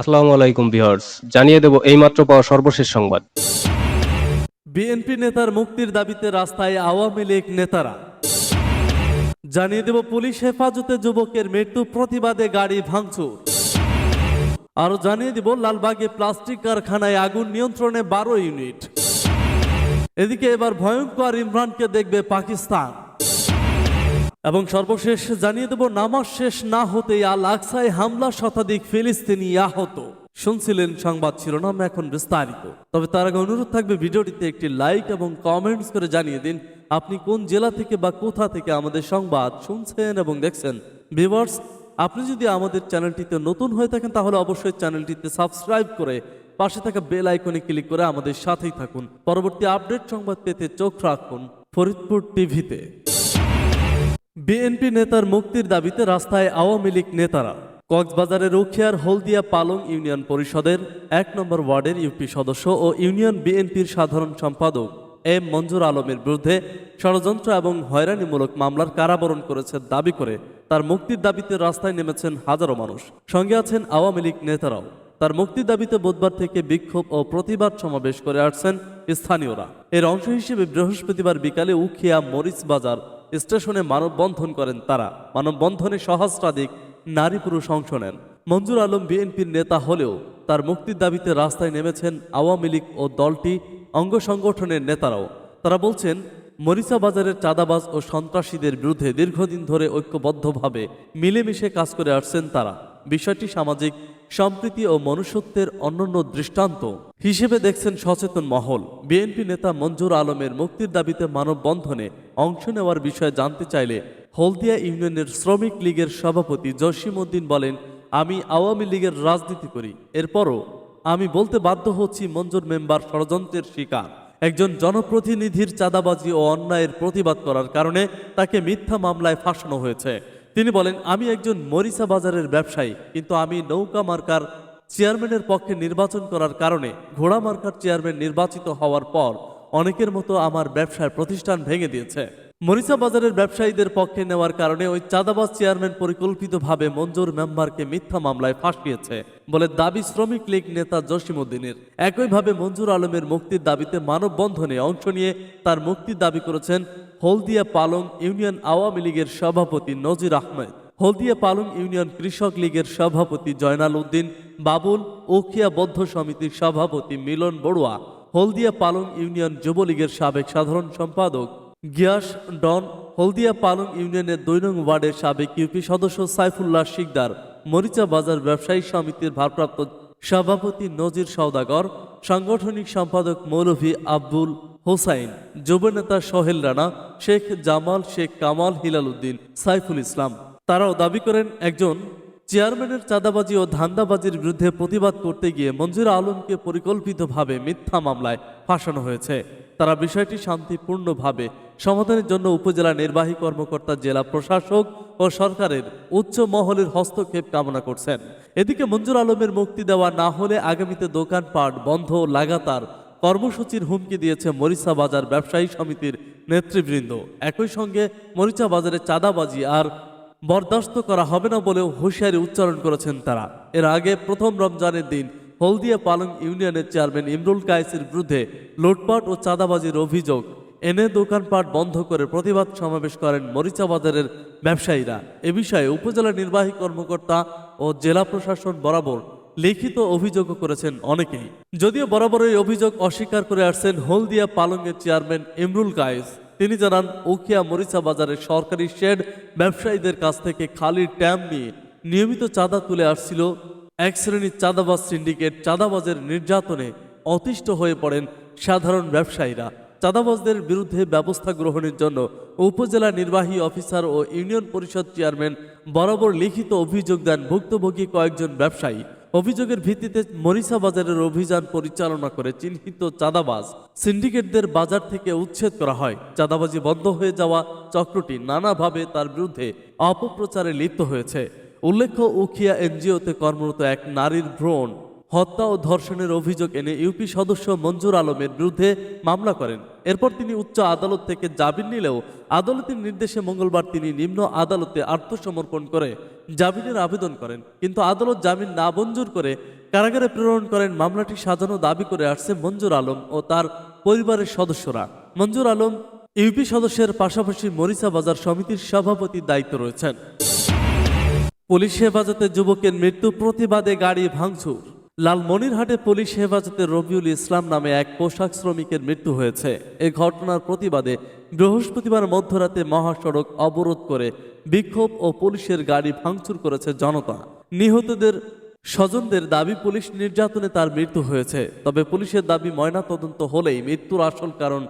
আসসালামু আলাইকুম ভিউয়ার্স, জানিয়ে দেব এইমাত্র পাওয়া সর্বশেষ সংবাদ। বিএনপি নেতার মুক্তির দাবিতে রাস্তায় আওয়ামী লীগ নেতারা। জানিয়ে দেব পুলিশ হেফাজতে যুবকের মৃত্যু প্রতিবাদে গাড়ি ভাঙচুর। আরও জানিয়ে দিব লালবাগে প্লাস্টিক কারখানায় আগুন নিয়ন্ত্রণে বারো ইউনিট। এদিকে এবার ভয়ঙ্কর ইমরানকে দেখবে পাকিস্তান। এবং সর্বশেষ জানিয়ে দেব, নামাজ শেষ না হতেই আল আকসায় হামলা শতাধিক ফিলিস্তিনি আহত। শুনছিলেন সংবাদ শিরোনাম এখন বিস্তারিত। তবে তার আগে অনুরোধ থাকবে, ভিডিওটিতে একটি লাইক এবং কমেন্টস করে জানিয়ে দিন, আপনি কোন জেলা থেকে বা কোথা থেকে আমাদের সংবাদ শুনছেন এবং দেখছেন। ভিভার্স আপনি যদি আমাদের চ্যানেলটিতে নতুন হয়ে থাকেন, তাহলে অবশ্যই চ্যানেলটিতে সাবস্ক্রাইব করে পাশে থাকা বেল আইকনে ক্লিক করে আমাদের সাথেই থাকুন। পরবর্তী আপডেট সংবাদ পেতে চোখ রাখুন ফরিদপুর টিভিতে। বিএনপি নেতার মুক্তির দাবিতে রাস্তায় আওয়ামী লীগ নেতারা কক্সবাজারের রুখিয়ার হলদিয়া পালং ইউনিয়ন পরিষদের এক নম্বর ওয়ার্ডের ইউপি সদস্য ও ইউনিয়ন বিএনপির সাধারণ সম্পাদক এম মঞ্জুর আলমের বিরুদ্ধে ষড়যন্ত্র এবং হয়রানিমূলক মামলার কারাবরণ করেছে দাবি করে তার মুক্তির দাবিতে রাস্তায় নেমেছেন হাজারো মানুষ। সঙ্গে আছেন আওয়ামী লীগ নেতারাও। তার মুক্তির দাবিতে বুধবার থেকে বিক্ষোভ ও প্রতিবাদ সমাবেশ করে আসছেন স্থানীয়রা। এর অংশ হিসেবে বৃহস্পতিবার বিকালে উখিয়া মরিচ বাজার স্টেশনে মানববন্ধন করেন তারা। মানববন্ধনে সহস্রাধিক নারী পুরুষ অংশ নেন। মঞ্জুর আলম বিএনপির নেতা হলেও তার মুক্তির দাবিতে রাস্তায় নেমেছেন আওয়ামী লীগ ও দলটি অঙ্গ সংগঠনের নেতারাও। তারা বলছেন মরিচা বাজারের চাঁদাবাজ ও সন্ত্রাসীদের বিরুদ্ধে দীর্ঘদিন ধরে ঐক্যবদ্ধভাবে মিলেমিশে কাজ করে আসছেন তারা। বিষয়টি সামাজিক সম্প্রীতি ও মনুষ্যত্বের অনন্য দৃষ্টান্ত হিসেবে দেখছেন সচেতন মহল। বিএনপি নেতা মঞ্জুর আলমের মুক্তির দাবিতে মানববন্ধনে অংশ নেওয়ার বিষয়ে জানতে চাইলে হলদিয়া ইউনিয়নের শ্রমিক লীগের সভাপতি জসিম উদ্দিন বলেন, আমি আওয়ামী লীগের রাজনীতি করি। এরপরও আমি বলতে বাধ্য হচ্ছি মঞ্জুর মেম্বার ষড়যন্ত্রের শিকার। একজন জনপ্রতিনিধির চাঁদাবাজি ও অন্যায়ের প্রতিবাদ করার কারণে তাকে মিথ্যা মামলায় ফাঁসানো হয়েছে। তিনি বলেন, আমি একজন মরিচা বাজারের ব্যবসায়ী, কিন্তু আমি নৌকা মার্কার চেয়ারম্যানের পক্ষে নির্বাচন করার কারণে ঘোড়া মার্কার চেয়ারম্যান নির্বাচিত হওয়ার পর অনেকের মতো আমার ব্যবসার প্রতিষ্ঠান ভেঙে দিয়েছে। মরিচা বাজারের ব্যবসায়ীদের পক্ষে নেওয়ার কারণে ওই চাঁদাবাজ চেয়ারম্যান পরিকল্পিতভাবে মঞ্জুর মেম্বারকে মিথ্যা মামলায় ফাঁসিয়েছে বলে দাবি শ্রমিক লীগ নেতা জসিমউদ্দিনের। একইভাবে মঞ্জুর আলমের মুক্তির দাবিতে মানববন্ধনে অংশ নিয়ে তার মুক্তির দাবি করেছেন হলদিয়া পালং ইউনিয়ন আওয়ামী লীগের সভাপতি নজির আহমেদ। হলদিয়া পালং ইউনিয়ন কৃষক লীগের সভাপতি জয়নাল উদ্দিন, বাবুল ওখিয়া বৌদ্ধ সমিতির সভাপতি মিলন বড়ুয়া, হলদিয়া পালং ইউনিয়ন যুবলীগের সাবেক সাধারণ সম্পাদক গিয়াস ডন হলদিয়া পালং ইউনিয়নের দুই নং ওয়ার্ডের সাবেক ইউপি সদস্য সাইফুল্লাহ শিকদার, মরিচা বাজার ব্যবসায়ী সমিতির ভারপ্রাপ্ত সভাপতি নজির সওদাগর, সাংগঠনিক সম্পাদক মৌলভী আব্দুল হোসাইন যুবনেতা সোহেল রানা, শেখ জামাল শেখ কামাল হিলাল উদ্দিন, সাইফুল ইসলাম। তারাও দাবি করেন, একজন চেয়ারম্যানের চাঁদাবাজি ও ধান্দাবাজির বিরুদ্ধে প্রতিবাদ করতে গিয়ে মঞ্জুর আলমকে পরিকল্পিতভাবে মিথ্যা মামলায় ফাঁসানো হয়েছে। তারা বিষয়টি শান্তিপূর্ণভাবে সমাধানের জন্য উপজেলা নির্বাহী কর্মকর্তা, জেলা প্রশাসক ও সরকারের উচ্চ মহলের হস্তক্ষেপ কামনা করছেন। এদিকে মঞ্জুর আলমের মুক্তি দেওয়া না হলে আগামীতে দোকানপাট বন্ধ, লাগাতার কর্মসূচির হুমকি দিয়েছে মরিচা বাজার ব্যবসায়ী সমিতির নেতৃবৃন্দ। একই সঙ্গে মরিচা বাজারে চাঁদাবাজি আর বরদাস্ত করা হবে না বলেও হুঁশিয়ারি উচ্চারণ করেছেন তারা। এর আগে প্রথম রমজানের দিন হলদিয়া পালং ইউনিয়নের চেয়ারম্যান ইমরুল কায়েসের বিরুদ্ধে লুটপাট ও চাঁদাবাজির অভিযোগ এনে দোকানপাট বন্ধ করে প্রতিবাদ সমাবেশ করেন মরিচা বাজারের ব্যবসায়ীরা। এ বিষয়ে উপজেলা নির্বাহী কর্মকর্তা ও জেলা প্রশাসন বরাবর লিখিত অভিযোগও করেছেন অনেকেই। যদিও বরাবর এই অভিযোগ অস্বীকার করে আসছেন হলদিয়া পালংয়ের চেয়ারম্যান ইমরুল কায়েস তিনি জানান উখিয়া মরিচা বাজারের সরকারি শেড ব্যবসায়ীদের কাছ থেকে খালি ট্যাম নিয়ে নিয়মিত চাঁদা তুলে আসছিল এক শ্রেণির চাঁদাবাজ সিন্ডিকেট। চাঁদাবাজের নির্যাতনে অতিষ্ঠ হয়ে পড়েন সাধারণ ব্যবসায়ীরা। চাঁদাবাজদের বিরুদ্ধে ব্যবস্থা গ্রহণের জন্য উপজেলা নির্বাহী অফিসার ও ইউনিয়ন পরিষদ চেয়ারম্যান বরাবর লিখিত অভিযোগ দেন ভুক্তভোগী কয়েকজন ব্যবসায়ী। অভিযোগের ভিত্তিতে মরিচা বাজারের অভিযান পরিচালনা করে চিহ্নিত চাঁদাবাজ। সিন্ডিকেটদের বাজার থেকে উচ্ছেদ করা হয়। চাঁদাবাজি বন্ধ হয়ে যাওয়া চক্রটি নানাভাবে তার বিরুদ্ধে অপপ্রচারে লিপ্ত হয়েছে। উল্লেখ্য, উখিয়া এনজিওতে কর্মরত এক নারীর ভ্রণ হত্যা ও ধর্ষণের অভিযোগ এনে ইউপি সদস্য মঞ্জুর আলমের বিরুদ্ধে মামলা করেন। এরপর তিনি উচ্চ আদালত থেকে জামিন নিলেও আদালতের নির্দেশে মঙ্গলবার তিনি নিম্ন আদালতে আত্মসমর্পণ করে জামিনের আবেদন করেন। কিন্তু আদালত জামিন না মঞ্জুর করে কারাগারে প্রেরণ করেন মামলাটি সাজানো দাবি করে আসছে মঞ্জুর আলম ও তার পরিবারের সদস্যরা। মঞ্জুর আলম ইউপি সদস্যের পাশাপাশি মরিচা বাজার সমিতির সভাপতির দায়িত্ব রয়েছেন। পুলিশ হেফাজতে যুবকের মৃত্যু প্রতিবাদে গাড়ি ভাঙচুর। লালমনিরহাটে পুলিশ হেফাজতে রবিউল ইসলাম নামে এক পোশাক শ্রমিকের মৃত্যু হয়েছে। এ ঘটনার প্রতিবাদে বৃহস্পতিবার মধ্যরাতে মহাসড়ক অবরোধ করে বিক্ষোভ ও পুলিশের গাড়ি ভাঙচুর করেছে জনতা। নিহতদের স্বজনদের দাবি, পুলিশ নির্যাতনে তার মৃত্যু হয়েছে। তবে পুলিশের দাবি ময়না তদন্ত হলেই মৃত্যুর আসল কারণ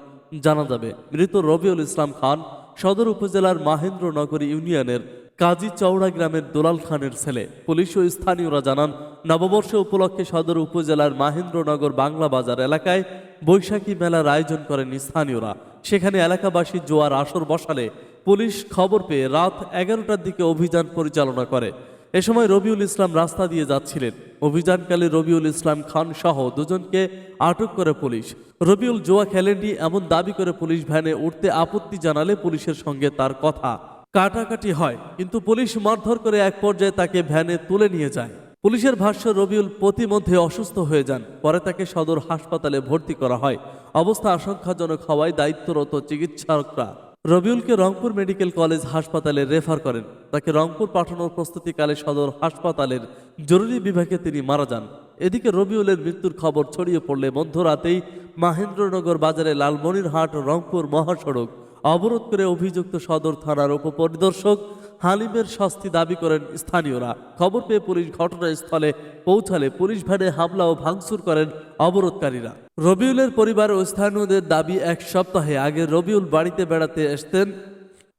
জানা যাবে। মৃত রবিউল ইসলাম খান সদর উপজেলার মাহেন্দ্রনগরী ইউনিয়নের কাজী চৌড়া গ্রামের দুলাল খানের ছেলে। পুলিশ ও স্থানীয়রা জানান, নববর্ষ উপলক্ষে সদর উপজেলার মাহেন্দ্রনগর বাংলা বাজার এলাকায় বৈশাখী মেলার আয়োজন করেন স্থানীয়রা। সেখানে এলাকাবাসী জোয়ার আসর বসালে পুলিশ খবর পেয়ে রাত এগারোটার দিকে অভিযান পরিচালনা করে। এ সময় রবিউল ইসলাম রাস্তা দিয়ে যাচ্ছিলেন। অভিযানকালে রবিউল ইসলাম খান সহ দুজনকে আটক করে পুলিশ। রবিউল জোয়া খেলেননি, এমন দাবি করে পুলিশ ভ্যানে উঠতে আপত্তি জানালে পুলিশের সঙ্গে তার কথা। কাটাকাটি হয়, কিন্তু পুলিশ মারধর করে এক পর্যায়ে তাকে ভ্যানে তুলে নিয়ে যায়। পুলিশের ভাষ্য, রবিউল প্রতিমধ্যে অসুস্থ হয়ে যান। পরে তাকে সদর হাসপাতালে ভর্তি করা হয়। অবস্থা আশঙ্কাজনক হওয়ায় দায়িত্বরত চিকিৎসকরা রবিউলকে রংপুর মেডিকেল কলেজ হাসপাতালে রেফার করেন। তাকে রংপুর পাঠানোর প্রস্তুতিকালে সদর হাসপাতালের জরুরি বিভাগে তিনি মারা যান। এদিকে রবিউলের মৃত্যুর খবর ছড়িয়ে পড়লে মধ্যরাতেই মাহেন্দ্রনগর বাজারে লালমনিরহাট রংপুর মহাসড়ক অবরোধ করে অভিযুক্ত সদর থানার উপপরিদর্শক হালিমের শাস্তি দাবি করেন স্থানীয়রা। খবর পেয়ে পুলিশ ঘটনাস্থলে পৌঁছালে পুলিশ ভ্যানে হামলা ও ভাঙচুর করেন অবরোধকারীরা। রবিউলের পরিবার ও স্থানীয়দের দাবি এক সপ্তাহে আগে রবিউল বাড়িতে বেড়াতে আসতেন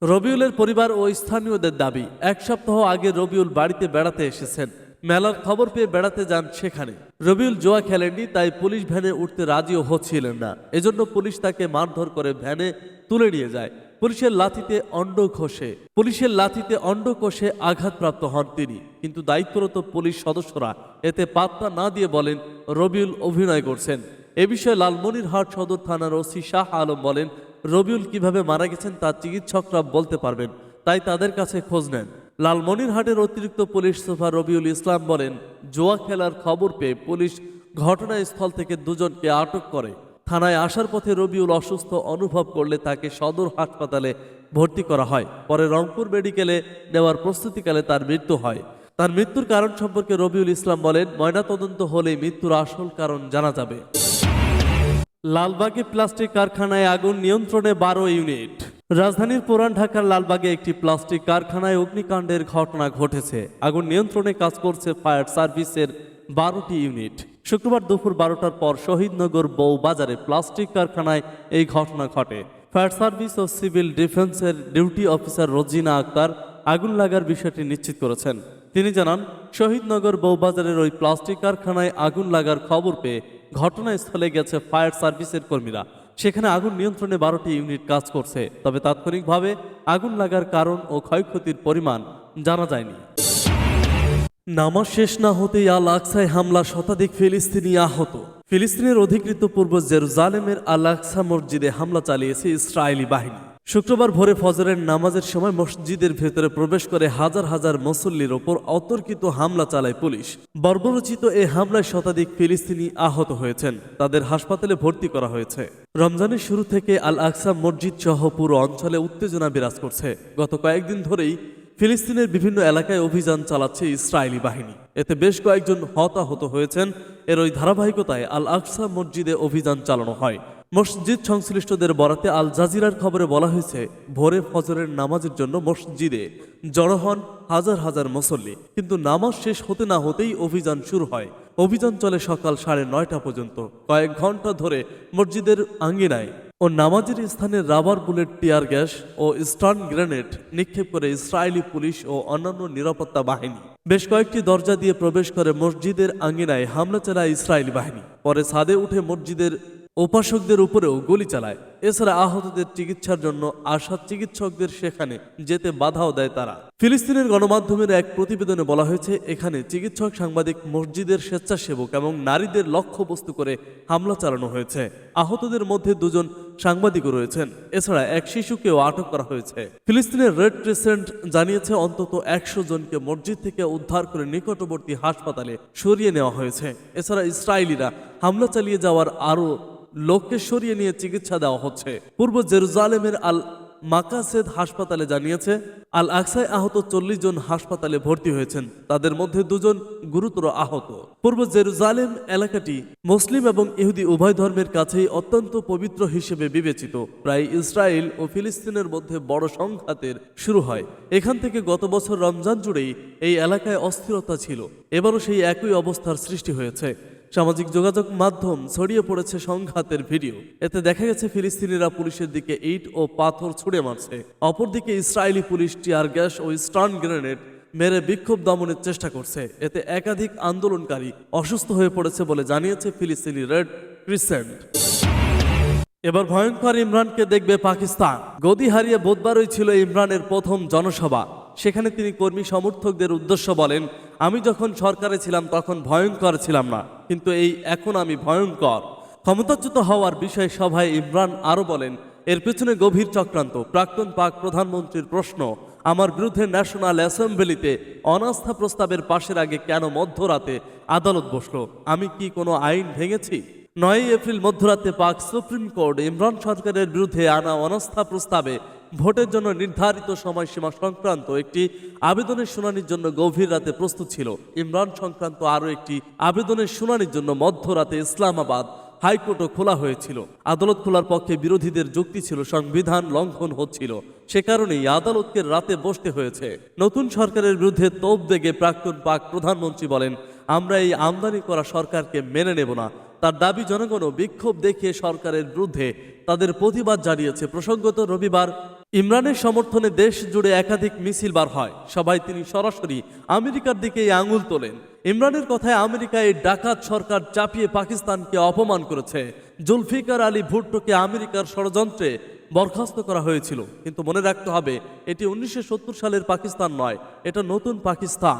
রবিউলের পরিবার ও স্থানীয়দের দাবি, এক সপ্তাহ আগে রবিউল বাড়িতে বেড়াতে এসেছেন। মেলার খবর পেয়ে বেড়াতে যান সেখানে। রবিউল জোয়া খেলেননি, তাই পুলিশ ভ্যানে উঠতে রাজিও হচ্ছিলেন না। এজন্য পুলিশ তাকে মারধর করে ভ্যানে তুলে নিয়ে যায়। পুলিশের লাথিতে অন্ড ঘষে। পুলিশের লাথিতে অন্ড কোষে আঘাতপ্রাপ্ত হন তিনি। কিন্তু দায়িত্বরত পুলিশ সদস্যরা এতে পাত্তা না দিয়ে বলেন, রবিউল অভিনয় করছেন। এ বিষয়ে লালমনিরহাট সদর থানার ওসি শাহ আলম বলেন, রবিউল কীভাবে মারা গেছেন তা চিকিৎসকরা বলতে পারবেন, তাই তাদের কাছে খোঁজ নেন। লালমনিরহাটের অতিরিক্ত পুলিশ সুপার রবিউল ইসলাম বলেন, জোয়া খেলার খবর পেয়ে পুলিশ ঘটনাস্থল থেকে দুজনকে আটক করে। থানায় আসার পথে রবিউল অসুস্থ অনুভব করলে তাকে সদর হাসপাতালে ভর্তি করা হয়। পরে রংপুর মেডিকেলে নেওয়ার প্রস্তুতিকালে তার মৃত্যু হয়। তার মৃত্যুর কারণ সম্পর্কে রবিউল ইসলাম বলেন, ময়নাতদন্ত হলে মৃত্যুর আসল কারণ জানা যাবে। লালবাগে প্লাস্টিক কারখানায় আগুন নিয়ন্ত্রণে বারো ইউনিট। রাজধানীর পুরান ঢাকার লালবাগে একটি প্লাস্টিক কারখানায় অগ্নিকাণ্ডের ঘটনা ঘটেছে। আগুন নিয়ন্ত্রণে কাজ করছে ফায়ার সার্ভিসের বারোটি ইউনিট। শুক্রবার দুপুর বারোটার পর শহীদনগর বউ বাজারে প্লাস্টিক কারখানায় এই ঘটনা ঘটে। ফায়ার সার্ভিস ও সিভিল ডিফেন্সের ডিউটি অফিসার রোজিনা আক্তার আগুন লাগার বিষয়টি নিশ্চিত করেছেন। তিনি জানান, শহীদনগর বউবাজারের ওই প্লাস্টিক কারখানায় আগুন লাগার খবর পেয়ে ঘটনাস্থলে গেছে ফায়ার সার্ভিসের কর্মীরা। সেখানে আগুন নিয়ন্ত্রণে বারোটি ইউনিট কাজ করছে, তবে তাৎক্ষণিকভাবে আগুন লাগার কারণ ও ক্ষয়ক্ষতির পরিমাণ জানা যায়নি। নামাজ শেষ না হতেই আল আকসায় হামলা শতাধিক ফিলিস্তিনি আহত। ফিলিস্তিনের অধিকৃত পূর্ব জেরুজালেমের আল আকসা মসজিদে হামলা চালিয়েছে ইসরায়েলি বাহিনী। শুক্রবার ভোরে ফজরের নামাজের সময় মসজিদের ভেতরে প্রবেশ করে হাজার হাজার মুসল্লির ওপর অতর্কিত হামলা চালায় পুলিশ। বর্বরচিত এ হামলায় শতাধিক ফিলিস্তিনি আহত হয়েছেন। তাদের হাসপাতালে ভর্তি করা হয়েছে। রমজানের শুরু থেকে আল আকসা মসজিদ সহ পুরো অঞ্চলে উত্তেজনা বিরাজ করছে। গত কয়েকদিন ধরেই ফিলিস্তিনের বিভিন্ন এলাকায় অভিযান চালাচ্ছে ইসরায়েলি বাহিনী। এতে বেশ কয়েকজন হতাহত হয়েছেন। এর ওই ধারাবাহিকতায় আল আকসা মসজিদে অভিযান চালানো হয়। মসজিদ সংশ্লিষ্টদের বরাতে আল জাজিরার খবরে বলা হয়েছে, ভোরে ফজরের নামাজের জন্য মসজিদে জড়ো হন হাজার হাজার মুসল্লি। কিন্তু নামাজ শেষ হতে না হতেই অভিযান শুরু হয়। অভিযান চলে সকাল সাড়ে নয়টা পর্যন্ত। কয়েক ঘণ্টা ধরে মসজিদের আঙ্গিনায় ও নামাজের স্থানে রাবার বুলেট, টিয়ার গ্যাস ও স্টার্ন গ্রেনেড নিক্ষেপ করে ইসরায়েলি পুলিশ ও অন্যান্য নিরাপত্তা বাহিনী। বেশ কয়েকটি দরজা দিয়ে প্রবেশ করে মসজিদের আঙ্গিনায় হামলা চালায় ইসরায়েলি বাহিনী। পরে ছাদে উঠে মসজিদের উপাসকদের উপরেও গুলি চালায়। এছাড়া আহতদের চিকিৎসার জন্য আসা চিকিৎসকদের সেখানে যেতে বাধাও দেয় তারা। ফিলিস্তিনের গণমাধ্যমের এক প্রতিবেদনে বলা হয়েছে, এখানে চিকিৎসক সাংবাদিক মসজিদের স্বেচ্ছাসেবক এবং নারীদের লক্ষ্যবস্তু করে হামলা চালানো হয়েছে। আহতদের মধ্যে দুজন সাংবাদিকও রয়েছেন, এছাড়া এক শিশুকেও আটক করা হয়েছে। ফিলিস্তিনের রেড ক্রিসেন্ট জানিয়েছে, অন্তত একশো জনকে মসজিদ থেকে উদ্ধার করে নিকটবর্তী হাসপাতালে সরিয়ে নেওয়া হয়েছে। এছাড়া ইসরায়েলিরা হামলা চালিয়ে যাওয়ার আরও লোককে সরিয়ে নিয়ে চিকিৎসা দেওয়া হচ্ছে। পূর্ব জেরুজালেমের আল মাকাসেদ হাসপাতালে জানিয়েছে, আল আকসায় আহত চল্লিশ জন হাসপাতালে ভর্তি হয়েছেন, তাদের মধ্যে দুজন গুরুতর আহত। পূর্ব জেরুজালেম এলাকাটি মুসলিম এবং ইহুদি উভয় ধর্মের কাছেই অত্যন্ত পবিত্র হিসেবে বিবেচিত। প্রায় ইসরায়েল ও ফিলিস্তিনের মধ্যে বড় সংঘাতের শুরু হয়। এখান থেকে গত বছর রমজান জুড়েই এই এলাকায় অস্থিরতা ছিল। এবারও সেই একই অবস্থার সৃষ্টি হয়েছে। সামাজিক যোগাযোগ মাধ্যম ছড়িয়ে পড়েছে সংঘাতের ভিডিও। এতে দেখা গেছে, ফিলিস্তিনিরা পুলিশের দিকে ইট ও পাথর ছুড়ে মারছে। অপরদিকে ইসরায়েলি পুলিশ টিয়ার গ্যাস ও স্টান গ্রেনেড মেরে বিক্ষোভ দমনের চেষ্টা করছে। এতে একাধিক আন্দোলনকারী অসুস্থ হয়ে পড়েছে বলে জানিয়েছে ফিলিস্তিনি রেড ক্রিসেন্ট। এবার ভয়ঙ্কর ইমরানকে দেখবে পাকিস্তান। গদি হারিয়ে বুধবারই ছিল ইমরানের প্রথম জনসভা। সেখানে তিনি কর্মী সমর্থকদের উদ্দেশ্য বলেন আমি যখন সরকারে ছিলাম তখন ভয়ঙ্কর ছিলাম না, কিন্তু এই এখন আমি ভয়ঙ্কর। ক্ষমতাচ্যুত হওয়ার বিষয়ে সভায় ইমরান আরও বলেন, এর পেছনে গভীর চক্রান্ত, প্রাক্তন পাক প্রধানমন্ত্রীর প্রশ্ন, আমার বিরুদ্ধে ন্যাশনাল অ্যাসেম্বলিতে অনাস্থা প্রস্তাবের পাশের আগে কেন মধ্যরাতে আদালত বসল? আমি কি কোনো আইন ভেঙেছি? নয় এপ্রিল মধ্যরাতে পাক সুপ্রিম কোর্ট ইমরান সরকারের বিরুদ্ধে আনা অনাস্থা প্রস্তাবে ভোটের জন্য নির্ধারিত সময়সীমা সংক্রান্ত একটি আবেদনের শুনানির জন্য গভীর রাতে প্রস্তুত ছিল। ইমরান সংক্রান্ত আরও একটি আবেদনের শুনানির জন্য মধ্যরাতে ইসলামাবাদ হাইকোর্টও খোলা হয়েছিল। আদালত খোলার পক্ষে বিরোধীদের যুক্তি ছিল, সংবিধান লঙ্ঘন হচ্ছিল। সে কারণেই আদালতকে রাতে বসতে হয়েছে। নতুন সরকারের বিরুদ্ধে তোপ দেগে প্রাক্তন পাক প্রধানমন্ত্রী বলেন, আমরা এই আমদানি করা সরকারকে মেনে নেব না। তার দাবি, জনগণও বিক্ষোভ দেখিয়ে সরকারের বিরুদ্ধে তাদের প্রতিবাদ জানিয়েছে। প্রসঙ্গত, রবিবার ইমরানের সমর্থনে দেশ জুড়ে একাধিক মিছিল বার হয়। সবাই তিনি সরাসরি আমেরিকার দিকে আঙুল তোলেন। ইমরানের কথায় আমেরিকায় ডাকাত সরকার চাপিয়ে পাকিস্তানকে অপমান করেছে। জুলফিকার আলী ভুট্টোকে আমেরিকার ষড়যন্ত্রে বরখাস্ত করা হয়েছিল। কিন্তু মনে রাখতে হবে, এটি উনিশশো সত্তর সালের পাকিস্তান নয়, এটা নতুন পাকিস্তান।